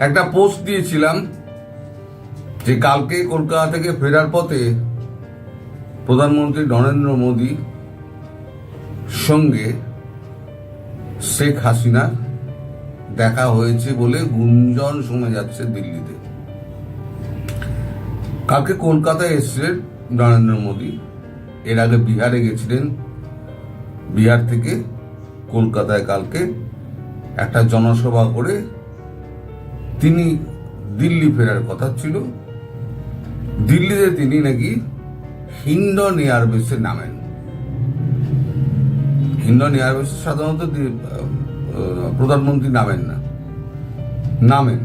একটা পোস্ট দিয়েছিলাম যে কালকে কলকাতা থেকে ফেরার পথে প্রধানমন্ত্রী নরেন্দ্র মোদী সঙ্গে শেখ হাসিনা দেখা হয়েছে বলে গুঞ্জন শোনা যাচ্ছে দিল্লিতে। কালকে কলকাতায় এসছিলেন নরেন্দ্র মোদী। এর আগে বিহারে গেছিলেন। বিহার থেকে কলকাতায় কালকে একটা জনসভা করে তিনি দিল্লি ফেরার কথা ছিল। দিল্লিতে তিনি নাকি হিন্ডন এয়ারবেসে নামেন। হিন্ডন এয়ারবেসে সাধারণত প্রধানমন্ত্রী নামেন না। নামেন।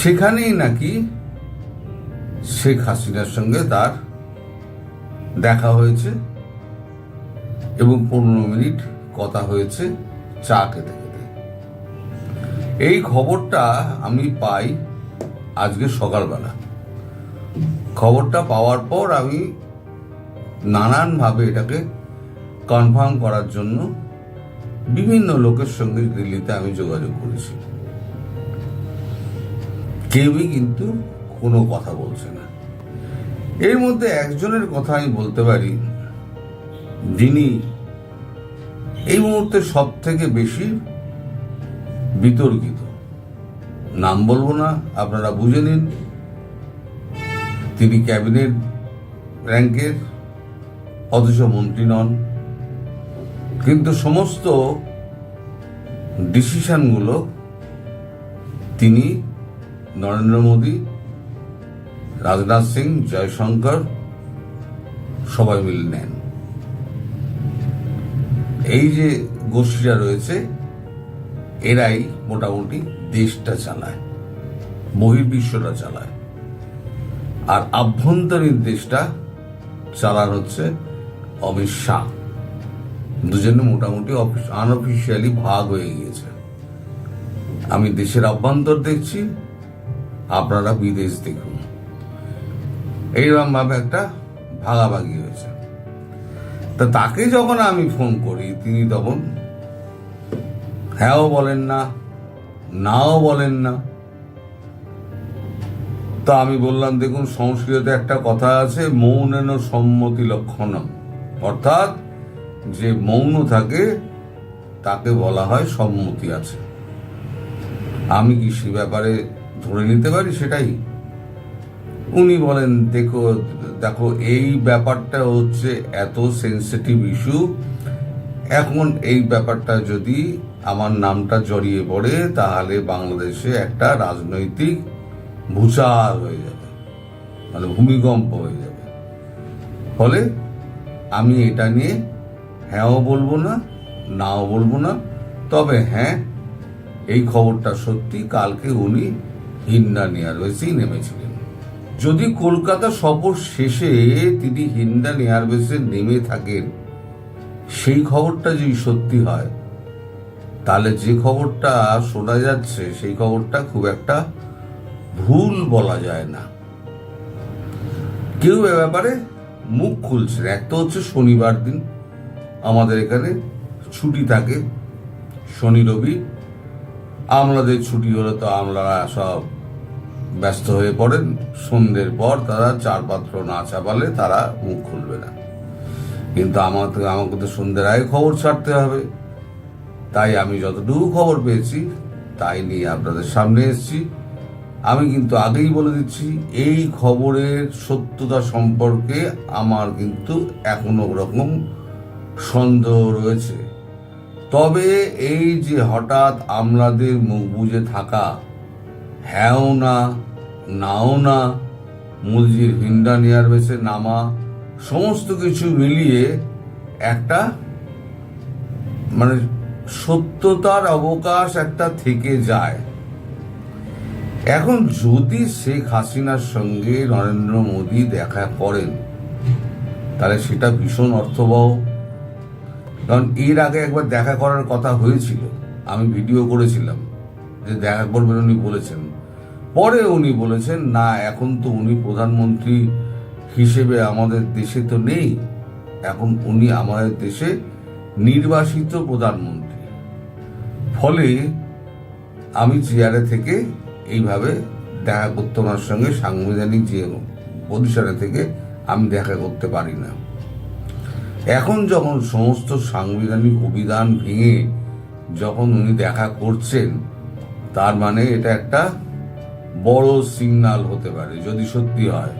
সেখানেই নাকি শেখ হাসিনার সঙ্গে তার দেখা হয়েছে এবং পনেরো মিনিট কথা হয়েছে চা খেতে। এই খবরটা আমি পাই আজকে সকালবেলা। খবরটা পাওয়ার পর আমি নানানভাবে এটাকে কনফার্ম করার জন্য বিভিন্ন লোকের সঙ্গে দিল্লিতে আমি যোগাযোগ করেছি। কেউই কিন্তু কোনো কথা বলছে না। এর মধ্যে একজনের কথা আমি বলতে পারি, যিনি এই মুহূর্তে সব থেকে বেশি বিতর্কিত। নাম বলব না, আপনারা বুঝে নিন। তিনি ক্যাবিনেট র্যাঙ্কের অথচ মন্ত্রী নন। কিন্তু সমস্ত ডিসিশনগুলো তিনি নরেন্দ্র মোদী, রাজনাথ সিং, জয়শঙ্কর সবাই মিলে নেন। এই যে গোষ্ঠীটা রয়েছে এরাই মোটামুটি দেশটা চালায় বহির্বিশ্বটা চালায়। আর আভ্যন্তরীণ দেশটা চালান হচ্ছে অমিত শাহ। দুজনে মোটামুটি আনঅফিসিয়ালি ভাগ হয়ে গিয়েছে। আমি দেশের অভ্যন্তর দেখছি, আপনারা বিদেশ দেখুন। এইরকম ভাবে একটা ভাগাভাগি হয়েছে। তা তাকে যখন আমি ফোন করি, তিনি তখন হ্যাঁও বলেন না, নাও বলেন না। তা আমি বললাম, দেখুন সংস্কৃতে একটা কথা আছে মৌনেন সম্মতি লক্ষণম। অর্থাৎ, যে মৌন থাকে, তাকে বলা হয় সম্মতি আছে। আমি কি সে ব্যাপারে ধরে নিতে পারি সেটাই? উনি বলেন, দেখো দেখো, এই ব্যাপারটা হচ্ছে এত সেন্সিটিভ ইস্যু এখন এই ব্যাপারটা যদি আমার নামটা জড়িয়ে পড়ে, তাহলে বাংলাদেশে একটা রাজনৈতিক ভূচাল হয়ে যাবে মানে ভূমিকম্প হয়ে যাবে। ফলে আমি এটা নিয়ে হ্যাঁও বলব না, নাও বলব না, তবে হ্যাঁ এই খবরটা সত্যি কালকে উনি হিন্ডান এয়ারবেসেই নেমেছিলেন। যদি কলকাতা সফর শেষে তিনি হিন্ডান এয়ারবেসে নেমে থাকেন সেই খবরটা যদি সত্যি হয়, তাহলে যে খবরটা শোনা যাচ্ছে, সেই খবরটা খুব একটা ভুল বলা যায় না। কেউ এ ব্যাপারে মুখ খুলছে। এক তো হচ্ছে শনিবার দিন আমাদের এখানে ছুটি থাকে, শনি, রবি। আমলাদের ছুটি হলে তো আমলারা সব ব্যস্ত হয়ে পড়েন। সন্ধ্যের পর তারা চার পাত্র না চাপালে তারা মুখ খুলবে না। কিন্তু আমাকে আমাকে তো সন্ধ্যের আগে খবর ছাড়তে হবে। তাই আমি যতটুকু খবর পেয়েছি, তাই নিয়ে আপনাদের সামনে এসেছি। আমি কিন্তু আগেই বলে দিচ্ছি, এই খবরের সত্যতা সম্পর্কে আমার কিন্তু এখনও রকম সন্দেহ রয়েছে। তবে এই যে হঠাৎ আমলাদের মুখ বুঝে থাকা, হ্যাঁও না, নাও না মুরজির হিন্ডান এয়ারবেসে নামা সমস্ত কিছু মিলিয়ে একটা মানে সত্যতার অবকাশ একটা থেকে যায়। এখন যদি শেখ হাসিনার সঙ্গে নরেন্দ্র মোদী দেখা করেন, তাহলে সেটা ভীষণ অর্থবহ। কারণ এর আগে একবার দেখা করার কথা হয়েছিল, আমি ভিডিও করেছিলাম যে দেখা করবেন উনি বলেছেন। পরে উনি বলেছেন, না, এখন তো উনি প্রধানমন্ত্রী হিসেবে আমাদের দেশে তো নেই। এখন উনি আমাদের দেশে নির্বাসিত প্রধানমন্ত্রী। ফলে আমি চেয়ারে থেকে এইভাবে দেখা করতে ওনার সঙ্গে সাংবিধানিক যে পজিশনে থেকে আমি দেখা করতে পারি না। এখন যখন সমস্ত সাংবিধানিক অভিধান ভেঙে যখন উনি দেখা করছেন, তার মানে এটা একটা বড় সিগনাল হতে পারে, যদি সত্যি হয়।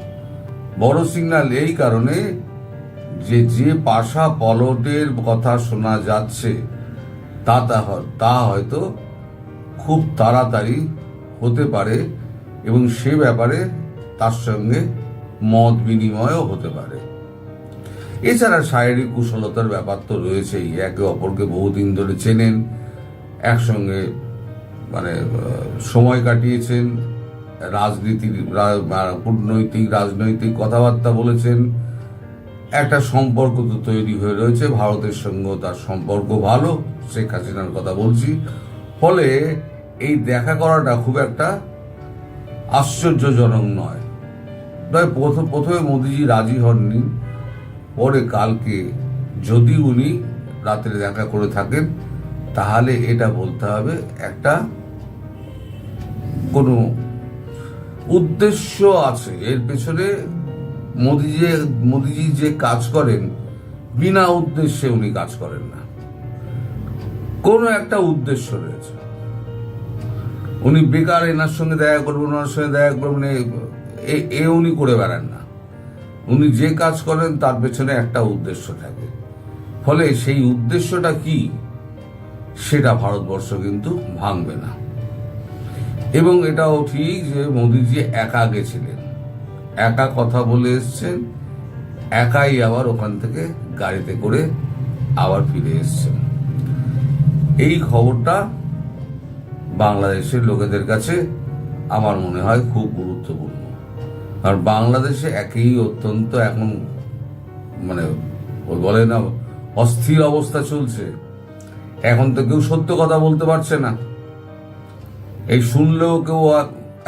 বড় সিগনাল এই কারণে যে যে পাশা পলটের কথা শোনা যাচ্ছে, তা তা হয়তো খুব তাড়াতাড়ি হতে পারে এবং সে ব্যাপারে তার সঙ্গে মত বিনিময়ও হতে পারে। এছাড়া শারীরিক কুশলতার ব্যাপার তো রয়েছেই, একে অপরকে বহুদিন ধরে চেনেন, একসঙ্গে মানে সময় কাটিয়েছেন রাজনীতির কূটনৈতিক, রাজনৈতিক কথাবার্তা বলেছেন। একটা সম্পর্ক তো তৈরি হয়ে রয়েছে, ভারতের সঙ্গেও তার সম্পর্ক ভালো, শেখ হাসিনার কথা বলছি। ফলে এই দেখা করাটা খুব একটা আশ্চর্যজনক নয়। তবে প্রথম প্রথমে মোদিজি রাজি হননি, পরে কালকে যদি উনি রাত্রে দেখা করে থাকেন, তাহলে এটা বলতে হবে একটা কোনো উদ্দেশ্য আছে। এর পেছনে মোদিজি মোদিজি যে কাজ করেন, বিনা উদ্দেশ্যে উনি কাজ করেন না। কোনো একটা উদ্দেশ্য রয়েছে। উনি বেকার, এনার সঙ্গে দেখা করবেন, ওনার সঙ্গে দেখা করবেন, এ- উনি করে বেড়ান না। উনি যে কাজ করেন, তার পেছনে একটা উদ্দেশ্য থাকে। ফলে সেই উদ্দেশ্যটা কি, সেটা ভারতবর্ষ কিন্তু ভাঙবে না। এবং এটাও ঠিক যে মোদিজি একা গেছিলেন। একা কথা বলে এসছেন, একাই আবার ওখান থেকে গাড়িতে করে আবার ফিরে এসছেন। এই খবরটা বাংলাদেশের লোকেদের কাছে আমার মনে হয় খুব গুরুত্বপূর্ণ। আর বাংলাদেশে একই অত্যন্ত এখন মানে ওই বলে না, অস্থির অবস্থা চলছে। এখন তো কেউ সত্য কথা বলতে পারছে না। এই শুনলেও কেউ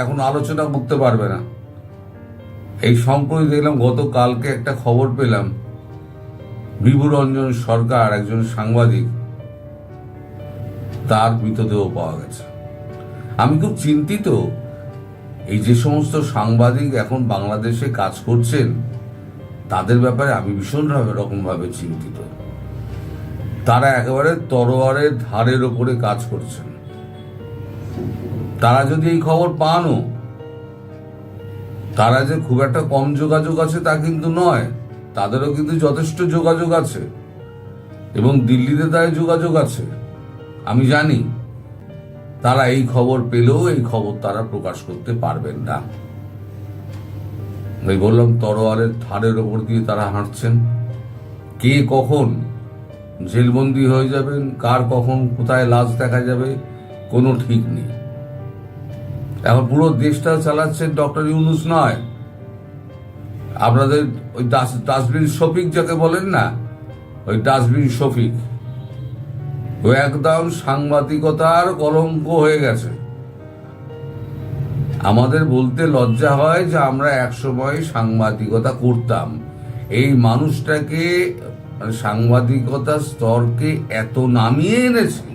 এখন আলোচনা করতে পারবে না। এই সম্প্রতি দেখলাম গতকালকে একটা খবর পেলাম। বিভুরঞ্জন সরকার একজন সাংবাদিক, তার মৃতদেহ পাওয়া গেছে। আমি খুব চিন্তিত, এই যে সমস্ত সাংবাদিক এখন বাংলাদেশে কাজ করছেন, তাদের ব্যাপারে আমি ভীষণ রকম ভাবে চিন্তিত। তারা একেবারে তরোয়ারের ধারের ওপরে কাজ করছেন। তারা যদি এই খবর পানও, তারা যে খুব একটা কম যোগাযোগ আছে তা কিন্তু নয়, তাদেরও কিন্তু যথেষ্ট যোগাযোগ আছে। এবং দিল্লিতে তাই যোগাযোগ আছে। আমি জানি, তারা এই খবর পেলেও এই খবর তারা প্রকাশ করতে পারবেন না। আমি বললাম, তরোয়ারের ধারের ওপর দিয়ে তারা হাঁটছেন। কে কখন জেলবন্দি হয়ে যাবেন, কার কখন কোথায় লাশ দেখা যাবে, কোনো ঠিক নেই। এখন পুরো দেশটা চালাচ্ছেন ডক্টর ইউনুস নয়। আপনাদের ওই ডাস- ডাস্টবিন শফিক যাকে বলেন না, ওই ডাস্টবিন শফিক। ও একদম সাংবাদিকতার কলঙ্ক হয়ে গেছে। আমাদের বলতে লজ্জা হয় যে আমরা একসময় সাংবাদিকতা করতাম। এই মানুষটাকে মানে সাংবাদিকতার স্তরকে এত নামিয়ে এনেছে,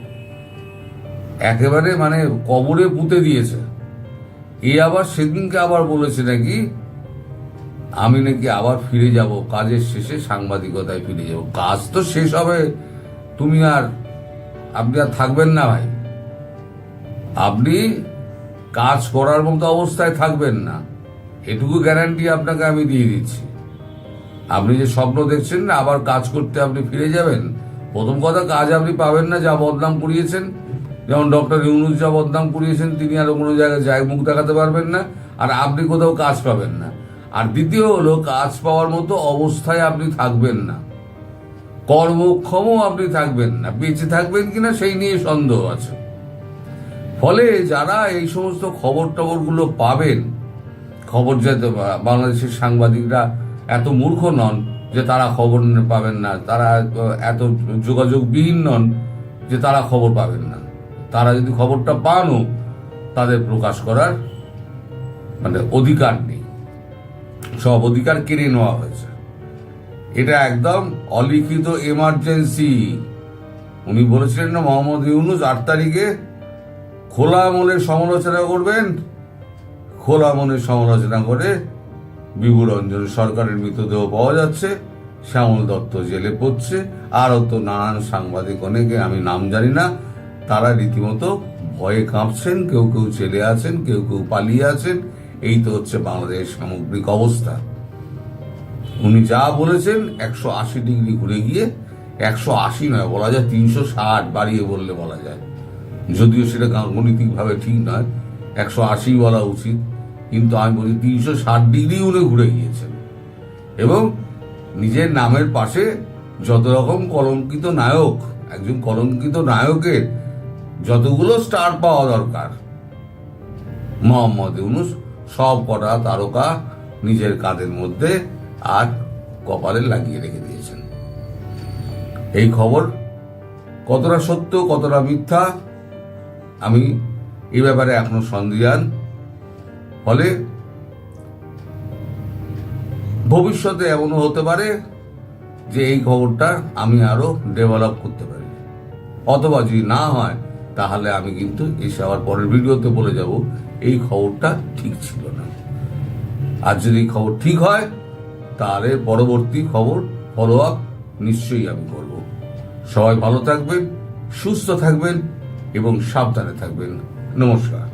একেবারে মানে কবরে পুঁতে দিয়েছে। এ আবার সেদিনকে আবার বলেছে নাকি? আমি নাকি আবার ফিরে যাব, কাজের শেষে সাংবাদিকতায় ফিরে যাব। কাজ তো শেষ হবে। তুমি আর, আপনি আর থাকবেন না ভাই। আপনি কাজ করার মতো অবস্থায় থাকবেন না। এটুকু গ্যারান্টি আপনাকে আমি দিয়ে দিচ্ছি। আপনি যে স্বপ্ন দেখছেন না, আবার কাজ করতে আপনি ফিরে যাবেন, প্রথম কথা কাজ আপনি পাবেন না, যা বদনাম করিয়েছেন। যেমন ডক্টর ইউনুস যা বদনাম করিয়েছেন, তিনি আর কোনো জায়গায় যায় মুখ দেখাতে পারবেন না, আর আপনি কোথাও কাজ পাবেন না। আর দ্বিতীয় হলো, কাজ পাওয়ার মতো অবস্থায় আপনি থাকবেন না। কর্মক্ষমও আপনি থাকবেন না। বেঁচে থাকবেন কিনা সেই নিয়ে সন্দেহ আছে। ফলে যারা এই সমস্ত খবর টবরগুলো পাবেন, খবর যেতে বাংলাদেশের সাংবাদিকরা এত মূর্খ নন যে তারা খবর পাবেন না, তারা এত যোগাযোগবিহীন নন যে তারা খবর পাবেন না। তারা যদি খবরটা পানও, তাদের প্রকাশ করার মানে অধিকার নেই। সব অধিকার কেড়ে নেওয়া হয়েছে। এটা একদম অলিখিত এমার্জেন্সি উনি বলেছিলেন না, মোহাম্মদ ইউনুস আট তারিখে খোলা মনের সমালোচনা করবেন। খোলা মনের সমালোচনা করে বিভু রঞ্জন সরকারের মৃতদেহ পাওয়া যাচ্ছে, শ্যামল দত্ত জেলে পড়ছে। আরও তো নানান সাংবাদিক, অনেকে, আমি নাম জানি না তারা রীতিমতো ভয়ে কাঁপছেন, কেউ কেউ জেলে আছেন, কেউ কেউ পালিয়ে আছেন। এই তো হচ্ছে বাংলাদেশ সামগ্রিক অবস্থা। উনি যা বলেছেন, একশো আশি ডিগ্রি ঘুরে গিয়ে একশো আশি নয়, বলা যায় তিনশো ষাট বাড়িয়ে বললে বলা যায়। যদিও সেটা গাণিতিকভাবে ঠিক নয়, একশো আশি বলা উচিত। কিন্তু আমি বলি তিনশো ষাট ডিগ্রি উনি ঘুরে গিয়েছেন। এবং নিজের নামের পাশে যত রকম কলঙ্কিত নায়ক, একজন কলঙ্কিত নায়কের যতগুলো স্টার পাওয়া দরকার। মোহাম্মদ ইউনুস সব কটা তারকা নিজের কাঁধের মধ্যে আর কপালে লাগিয়ে রেখে দিয়েছেন। এই খবর কতটা সত্য, কতটা মিথ্যা, আমি এ ব্যাপারে এখনও সন্দিহান। ফলে ভবিষ্যতে এমনও হতে পারে যে এই খবরটা আমি আরও ডেভেলপ করতে পারি। অথবা যদি না হয় তাহলে আমি কিন্তু এসে আবার পরের ভিডিওতে বলে যাব, এই খবরটা ঠিক ছিল না। আর যদি খবর ঠিক হয়, তাহলে পরবর্তী খবর ফলো আপ নিশ্চয়ই আমি করব। সবাই ভালো থাকবেন, সুস্থ থাকবেন এবং সাবধানে থাকবেন। নমস্কার।